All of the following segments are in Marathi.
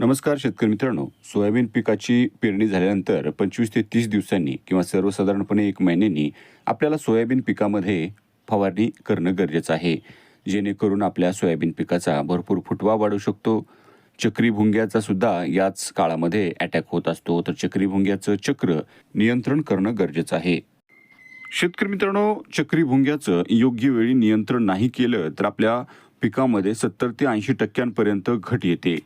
नमस्कार शेतकरी मित्रांनो. सोयाबीन पिकाची पेरणी झाल्यानंतर पंचवीस ते तीस दिवसांनी किंवा सर्वसाधारणपणे एक महिन्यांनी आपल्याला सोयाबीन पिकामध्ये फवारणी करणं गरजेचं आहे. जेणेकरून आपल्या सोयाबीन पिकाचा भरपूर फुटवा वाढू शकतो. चक्री भुंग्याचा सुद्धा याच काळामध्ये अटॅक होत असतो. तर चक्री भुंग्याचं चक्र नियंत्रण करणं गरजेचं आहे. शेतकरी मित्रांनो चक्री भुंग्याचं योग्य वेळी नियंत्रण नाही केलं तर आपल्या पिकामध्ये सत्तर ते ऐंशी टक्क्यांपर्यंत घट येते.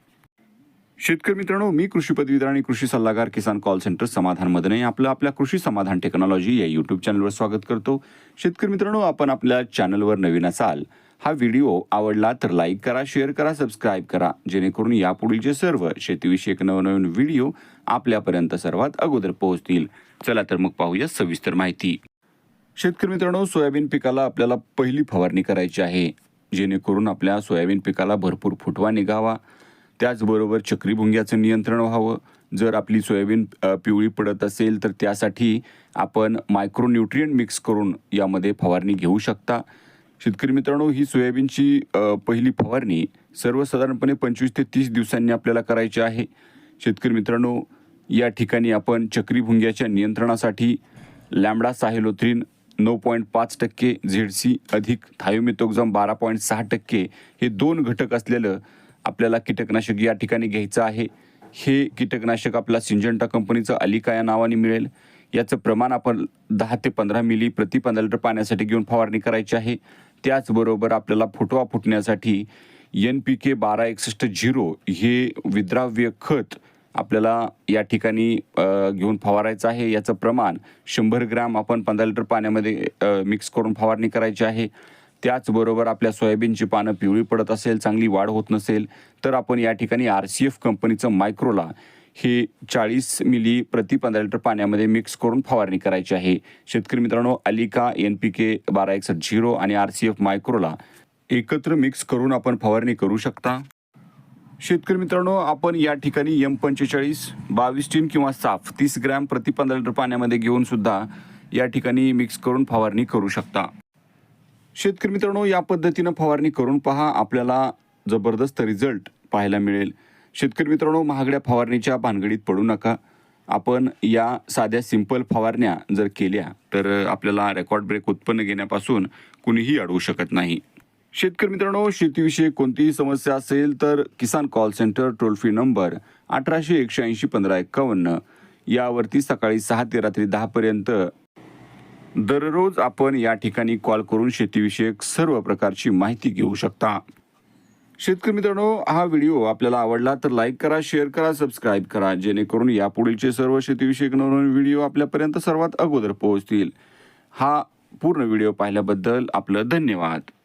शेतकरी मित्रांनो मी कृषी पदवीधर आणि कृषी सल्लागार किसान कॉल सेंटर समाधान मदने आपलं आपल्या कृषी समाधान टेक्नॉलॉजी या यूट्यूब चॅनलवर स्वागत करतो. शेतकरी मित्रांनो आपण आपल्या चॅनलवर नवीन असाल हा व्हिडिओ आवडला तर लाईक करा शेअर करा सबस्क्राईब करा. जेणेकरून यापुढीलचे सर्व शेतीविषयक नवनवीन व्हिडिओ आपल्यापर्यंत सर्वात अगोदर पोहोचतील. चला तर मग पाहूया सविस्तर माहिती. शेतकरी मित्रांनो सोयाबीन पिकाला आपल्याला पहिली फवारणी करायची आहे. जेणेकरून आपल्या सोयाबीन पिकाला भरपूर फुटवा निघावा. त्याचबरोबर चक्रीभुंग्याचं नियंत्रण व्हावं. जर आपली सोयाबीन पिवळी पडत असेल तर त्यासाठी आपण मायक्रोन्यूट्रियंट मिक्स करून यामध्ये फवारणी घेऊ शकता. शेतकरी मित्रांनो ही सोयाबीनची पहिली फवारणी सर्वसाधारणपणे पंचवीस ते तीस दिवसांनी आपल्याला करायची आहे. शेतकरी मित्रांनो या ठिकाणी आपण चक्रीभुंग्याच्या नियंत्रणासाठी लॅमडा साहेलोथ्रीन नऊ पॉईंट पाच टक्के झेडसी अधिक थायोमितोक्झम बारा पॉईंट सहा टक्के हे दोन घटक असलेलं आपल्याला कीटकनाशक या ठिकाणी घ्यायचं आहे. हे कीटकनाशक आपला सिंजंटा कंपनीचं अलिका या नावाने मिळेल. याचं प्रमाण आपण दहा ते पंधरा मिली प्रति पंधरा लिटर पाण्यासाठी घेऊन फवारणी करायची आहे. त्याचबरोबर आपल्याला फुटवा फुटण्यासाठी एन पी के बारा एकसष्ट झिरो हे विद्राव्य खत आपल्याला या ठिकाणी घेऊन फवारायचं आहे. याचं प्रमाण शंभर ग्रॅम आपण पंधरा लिटर पाण्यामध्ये मिक्स करून फवारणी करायची आहे. त्याचबरोबर आपल्या सोयाबीनची पानं पिवळी पडत असेल चांगली वाढ होत नसेल तर आपण या ठिकाणी आर सी एफ कंपनीचं मायक्रोला हे चाळीस मिली प्रति पंधरा लिटर पाण्यामध्ये मिक्स करून फवारणी करायची आहे. शेतकरी मित्रांनो अलिका एन पी के बारा एकसष्ट झिरो आणि आर सी एफ मायक्रोला एकत्र मिक्स करून आपण फवारणी करू शकता. शेतकरी मित्रांनो आपण या ठिकाणी एम पंचेचाळीस बावीस टीन किंवा साफ तीस ग्रॅम प्रति पंधरा लिटर पाण्यामध्ये घेऊन सुद्धा या ठिकाणी मिक्स करून फवारणी करू शकता. शेतकरी मित्रांनो या पद्धतीनं फवारणी करून पहा. आपल्याला जबरदस्त रिझल्ट पाहायला मिळेल. शेतकरी मित्रांनो महागड्या फवारणीच्या भानगडीत पडू नका. आपण या साध्या सिंपल फवारण्या जर केल्या तर आपल्याला रेकॉर्ड ब्रेक उत्पन्न घेण्यापासून कुणीही अडवू शकत नाही. शेतकरी मित्रांनो शेतीविषयी कोणतीही समस्या असेल तर Kisan call centre toll free number अठराशे एकशे ऐंशी पंधरा एकावन्न यावरती सकाळी सहा ते रात्री दहापर्यंत दररोज आपण या ठिकाणी कॉल करून शेतीविषयक सर्व प्रकारची माहिती घेऊ शकता. शेतकरी मित्रांनो हा व्हिडिओ आपल्याला आवडला तर लाईक करा शेअर करा सबस्क्राईब करा जेणेकरून यापुढीलचे सर्व शेतीविषयक नवनवीन व्हिडिओ आपल्यापर्यंत सर्वात अगोदर पोहोचतील. हा पूर्ण व्हिडिओ पाहिल्याबद्दल आपलं धन्यवाद.